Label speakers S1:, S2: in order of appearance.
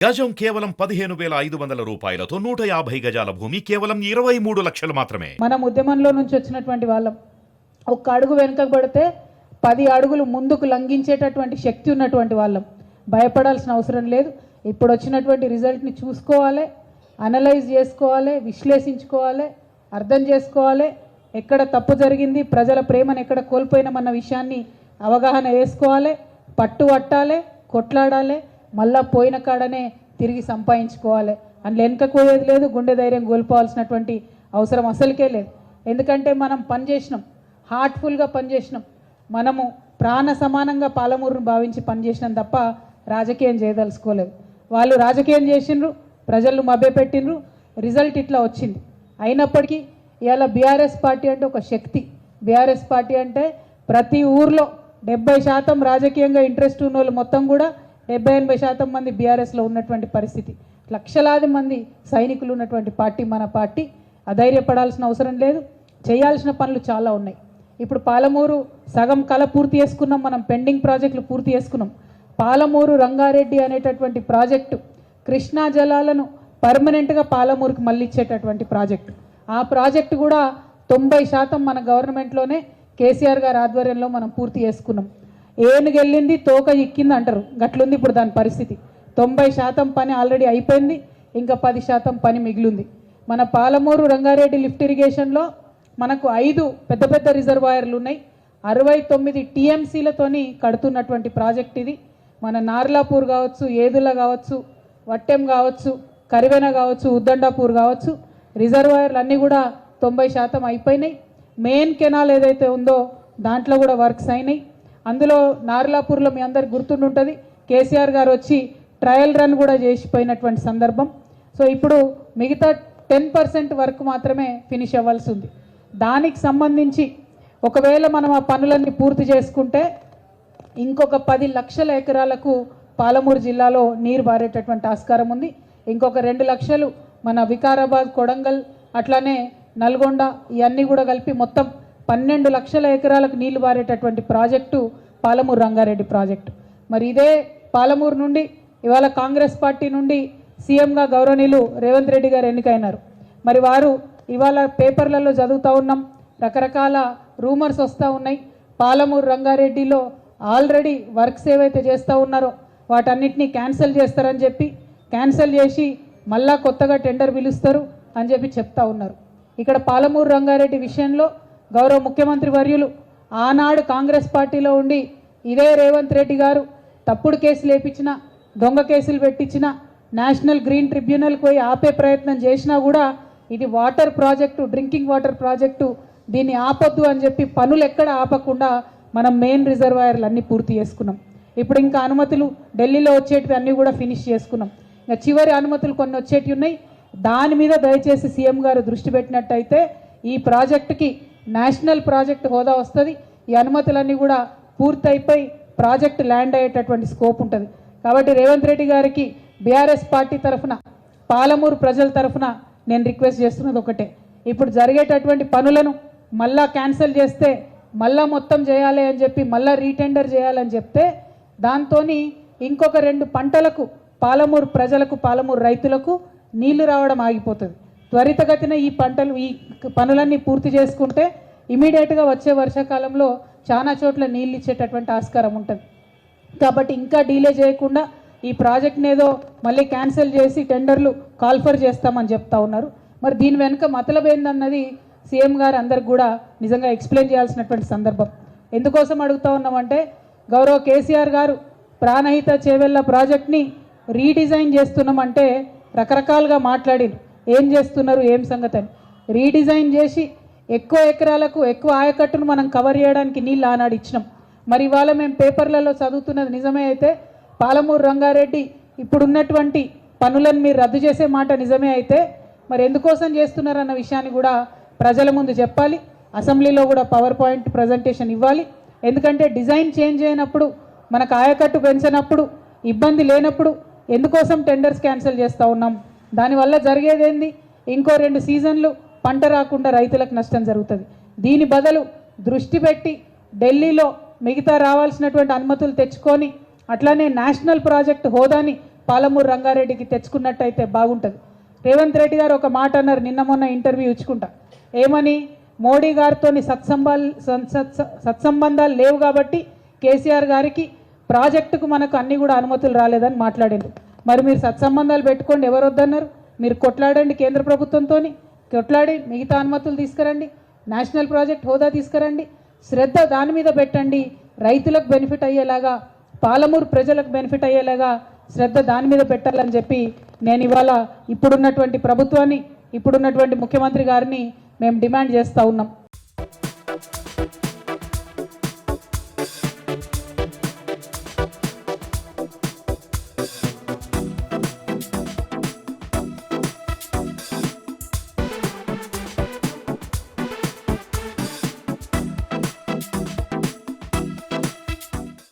S1: గజం కేవలం పదిహేను వేల ఐదు వందల రూపాయలతో నూట యాభై గజాల భూమి కేవలం ఇరవై మూడు లక్షలు మాత్రమే.
S2: మనం ఉద్యమంలో నుంచి వచ్చినటువంటి వాళ్ళం ఒక్క అడుగు వెనుక పడితే పది అడుగులు ముందుకు లంఘించేటటువంటి శక్తి ఉన్నటువంటి వాళ్ళం. భయపడాల్సిన అవసరం లేదు. ఇప్పుడు వచ్చినటువంటి రిజల్ట్ని చూసుకోవాలి అనలైజ్ చేసుకోవాలి విశ్లేషించుకోవాలి అర్థం చేసుకోవాలి. ఎక్కడ తప్పు జరిగింది ప్రజల ప్రేమను ఎక్కడ కోల్పోయినామన్న విషయాన్ని అవగాహన వేసుకోవాలి పట్టు పట్టాలి కొట్లాడాలి మళ్ళా పోయిన కాడనే తిరిగి సంపాదించుకోవాలి. అందులో వెనుకకు లేదు గుండె ధైర్యం కోల్పోవాల్సినటువంటి అవసరం అసలుకే లేదు. ఎందుకంటే మనం పని చేసినాం. హార్ట్ఫుల్గా పనిచేసినాం మనము ప్రాణ సమానంగా పాలమూరును భావించి పనిచేసినాం తప్ప రాజకీయం చేయదలుచుకోలేదు. వాళ్ళు రాజకీయం చేసిండ్రు ప్రజలను మభ్యపెట్టినరు రిజల్ట్ ఇట్లా వచ్చింది. అయినప్పటికీ ఇవాళ బీఆర్ఎస్ పార్టీ అంటే ఒక శక్తి. బీఆర్ఎస్ పార్టీ అంటే ప్రతి ఊర్లో డెబ్బై శాతం రాజకీయంగా ఇంట్రెస్ట్ ఉన్న వాళ్ళు మొత్తం కూడా డెబ్బై ఎనభై శాతం మంది బీఆర్ఎస్లో ఉన్నటువంటి పరిస్థితి. లక్షలాది మంది సైనికులు ఉన్నటువంటి పార్టీ మన పార్టీ. అధైర్యపడాల్సిన అవసరం లేదు. చేయాల్సిన పనులు చాలా ఉన్నాయి. ఇప్పుడు పాలమూరు సగం కళ పూర్తి చేసుకున్నాం. మనం పెండింగ్ ప్రాజెక్టులు పూర్తి చేసుకున్నాం. పాలమూరు రంగారెడ్డి అనేటటువంటి ప్రాజెక్టు కృష్ణా జలాలను పర్మనెంట్గా పాలమూరుకి మళ్ళిచ్చేటటువంటి ప్రాజెక్టు. ఆ ప్రాజెక్టు కూడా తొంభై శాతం మన గవర్నమెంట్లోనే కేసీఆర్ గారి ఆధ్వర్యంలో మనం పూర్తి చేసుకున్నాం. ఏనుగెళ్ళింది తోక ఎక్కింది అంటారు. గట్లుంది ఇప్పుడు దాని పరిస్థితి. తొంభై శాతం పని ఆల్రెడీ అయిపోయింది ఇంకా పది శాతం పని మిగిలింది. మన పాలమూరు రంగారెడ్డి లిఫ్ట్ ఇరిగేషన్లో మనకు ఐదు పెద్ద పెద్ద రిజర్వాయర్లు ఉన్నాయి. అరవై తొమ్మిది టీఎంసీలతోని కడుతున్నటువంటి ప్రాజెక్ట్ ఇది. మన నార్లాపూర్ కావచ్చు ఏదుల కావచ్చు వట్టెం కావచ్చు కరివెన కావచ్చు ఉద్దండాపూర్ కావచ్చు రిజర్వాయర్లు అన్నీ కూడా తొంభై శాతం అయిపోయినాయి. మెయిన్ కెనాల్ ఏదైతే ఉందో దాంట్లో కూడా వర్క్స్ అయినాయి. అందులో నార్లాపూర్లో మీ అందరికి గుర్తుండుంటుంది. కేసీఆర్ గారు వచ్చి ట్రయల్ రన్ కూడా చేసిపోయినటువంటి సందర్భం. సో ఇప్పుడు మిగతా టెన్ పర్సెంట్ వర్క్ మాత్రమే ఫినిష్ అవ్వాల్సి ఉంది దానికి సంబంధించి ఒకవేళ మనం ఆ పనులన్నీ పూర్తి చేసుకుంటే ఇంకొక పది లక్షల ఎకరాలకు పాలమూరు జిల్లాలో నీరు బారేటటువంటి ఆస్కారం ఉంది. ఇంకొక రెండు లక్షలు మన వికారాబాద్ కొడంగల్ అట్లానే నల్గొండ ఇవన్నీ కూడా కలిపి మొత్తం పన్నెండు లక్షల ఎకరాలకు నీళ్ళు బారేటటువంటి ప్రాజెక్టు పాలమూరు రంగారెడ్డి ప్రాజెక్టు. మరి ఇదే పాలమూరు నుండి ఇవాళ కాంగ్రెస్ పార్టీ నుండి సీఎంగా గౌరవనీయులు రేవంత్ రెడ్డి గారు ఎన్నికైనారు. మరి వారు ఇవాళ పేపర్లలో చదువుతూ ఉన్నాం రకరకాల రూమర్స్ వస్తూ ఉన్నాయి. పాలమూరు రంగారెడ్డిలో ఆల్రెడీ వర్క్స్ ఏవైతే చేస్తూ ఉన్నారో వాటన్నిటినీ క్యాన్సిల్ చేస్తారని చెప్పి క్యాన్సిల్ చేసి మళ్ళా కొత్తగా టెండర్ పిలుస్తారు అని చెప్పి చెప్తా ఉన్నారు. ఇక్కడ పాలమూరు రంగారెడ్డి విషయంలో గౌరవ ముఖ్యమంత్రి వర్యులు ఆనాడు కాంగ్రెస్ పార్టీలో ఉండి ఇదే రేవంత్ రెడ్డి గారు తప్పుడు కేసులు వేపించిన దొంగ కేసులు పెట్టించిన నేషనల్ గ్రీన్ ట్రిబ్యునల్కి పోయి ఆపే ప్రయత్నం చేసినా కూడా ఇది water project drinking water project దీన్ని ఆపొద్దు అని చెప్పి పనులు ఎక్కడ ఆపకుండా మనం మెయిన్ రిజర్వాయర్లు అన్నీ పూర్తి చేసుకున్నాం. ఇప్పుడు ఇంకా అనుమతులు ఢిల్లీలో వచ్చేటివి అన్నీ కూడా ఫినిష్ చేసుకున్నాం. ఇంకా చివరి అనుమతులు కొన్ని వచ్చేటివి ఉన్నాయి. దాని మీద దయచేసి సీఎం గారు దృష్టి పెట్టినట్టయితే ఈ ప్రాజెక్టుకి నేషనల్ ప్రాజెక్ట్ హోదా వస్తుంది. ఈ అనుమతులన్నీ కూడా పూర్తయిపోయి ప్రాజెక్ట్ ల్యాండ్ అయ్యేటటువంటి స్కోప్ ఉంటుంది. కాబట్టి రేవంత్ రెడ్డి గారికి బీఆర్ఎస్ పార్టీ తరఫున పాలమూరు ప్రజల తరఫున నేను రిక్వెస్ట్ చేస్తున్నది ఒకటే. ఇప్పుడు జరిగేటటువంటి పనులను మళ్ళా క్యాన్సిల్ చేస్తే మళ్ళా మొత్తం చేయాలి అని చెప్పి మళ్ళా రీటెండర్ చేయాలని చెప్తే దాంతో ఇంకొక రెండు పంటలకు పాలమూరు ప్రజలకు పాలమూరు రైతులకు నీళ్ళు రావడం ఆగిపోతుంది. త్వరితగతిన ఈ పంటలు ఈ పనులన్నీ పూర్తి చేసుకుంటే ఇమీడియట్గా వచ్చే వర్షాకాలంలో చాలా చోట్ల నీళ్ళు ఇచ్చేటటువంటి ఆస్కారం ఉంటుంది. కాబట్టి ఇంకా డీలే చేయకుండా ఈ ప్రాజెక్ట్ని ఏదో మళ్ళీ క్యాన్సిల్ చేసి టెండర్లు కాల్ఫర్ చేస్తామని చెప్తా ఉన్నారు. మరి దీని వెనుక మతలబ్ ఏందన్నది సీఎం గారు అందరికి కూడా నిజంగా ఎక్స్ప్లెయిన్ చేయాల్సినటువంటి సందర్భం. ఎందుకోసం అడుగుతా ఉన్నామంటే గౌరవ కేసీఆర్ గారు ప్రాణహిత చేవెళ్ళ ప్రాజెక్ట్ని రీడిజైన్ చేస్తున్నామంటే రకరకాలుగా మాట్లాడింది ఏం చేస్తున్నారు ఏం సంగతి అని రీడిజైన్ చేసి ఎక్కువ ఎకరాలకు ఎక్కువ ఆయకట్టును మనం కవర్ చేయడానికి నీళ్ళు ఆనాడు ఇచ్చినాం. మరి ఇవాళ మేము పేపర్లలో చదువుతున్నది నిజమే అయితే పాలమూరు రంగారెడ్డి ఇప్పుడున్నటువంటి పనులను మీరు రద్దు చేసే మాట నిజమే అయితే మరి ఎందుకోసం చేస్తున్నారన్న విషయాన్ని కూడా ప్రజల ముందు చెప్పాలి. అసెంబ్లీలో కూడా పవర్ పాయింట్ ప్రజెంటేషన్ ఇవ్వాలి. ఎందుకంటే డిజైన్ చేంజ్ అయినప్పుడు మనకు ఆయకట్టు పెంచినప్పుడు ఇబ్బంది లేనప్పుడు ఎందుకోసం టెండర్స్ క్యాన్సిల్ చేస్తూ ఉన్నాం? దానివల్ల జరిగేది ఏంది ఇంకో రెండు సీజన్లు పంట రాకుండా రైతులకు నష్టం జరుగుతుంది. దీని బదులు దృష్టి పెట్టి ఢిల్లీలో మిగతా రావాల్సినటువంటి అనుమతులు తెచ్చుకొని అట్లానే నేషనల్ ప్రాజెక్ట్ హోదాని పాలమూరు రంగారెడ్డికి తెచ్చుకున్నట్టయితే బాగుంటుంది. రేవంత్ రెడ్డి గారు ఒక మాట అన్నారు నిన్న మొన్న ఇంటర్వ్యూ ఇచ్చుకుంటా. ఏమని? మోడీ గారితో సత్సంబాల్ సత్సంబంధాలు లేవు కాబట్టి కేసీఆర్ గారికి ప్రాజెక్టుకు మనకు అన్ని కూడా అనుమతులు రాలేదని మాట్లాడింది. మరి మీరు సత్సంబంధాలు పెట్టుకోండి ఎవరు వద్దన్నారు? మీరు కొట్లాడండి కేంద్ర ప్రభుత్వంతో కొట్లాడి మిగతా అనుమతులు తీసుకురండి నేషనల్ ప్రాజెక్ట్ హోదా తీసుకురండి శ్రద్ధ దాని మీద పెట్టండి రైతులకు బెనిఫిట్ అయ్యేలాగా పాలమూరు ప్రజలకు బెనిఫిట్ అయ్యేలాగా శ్రద్ధ దాని మీద పెట్టాలని చెప్పి నేను ఇవాళ ఇప్పుడున్నటువంటి ప్రభుత్వాన్ని ఇప్పుడున్నటువంటి ముఖ్యమంత్రి గారిని మేము డిమాండ్ చేస్తూ ఉన్నాం.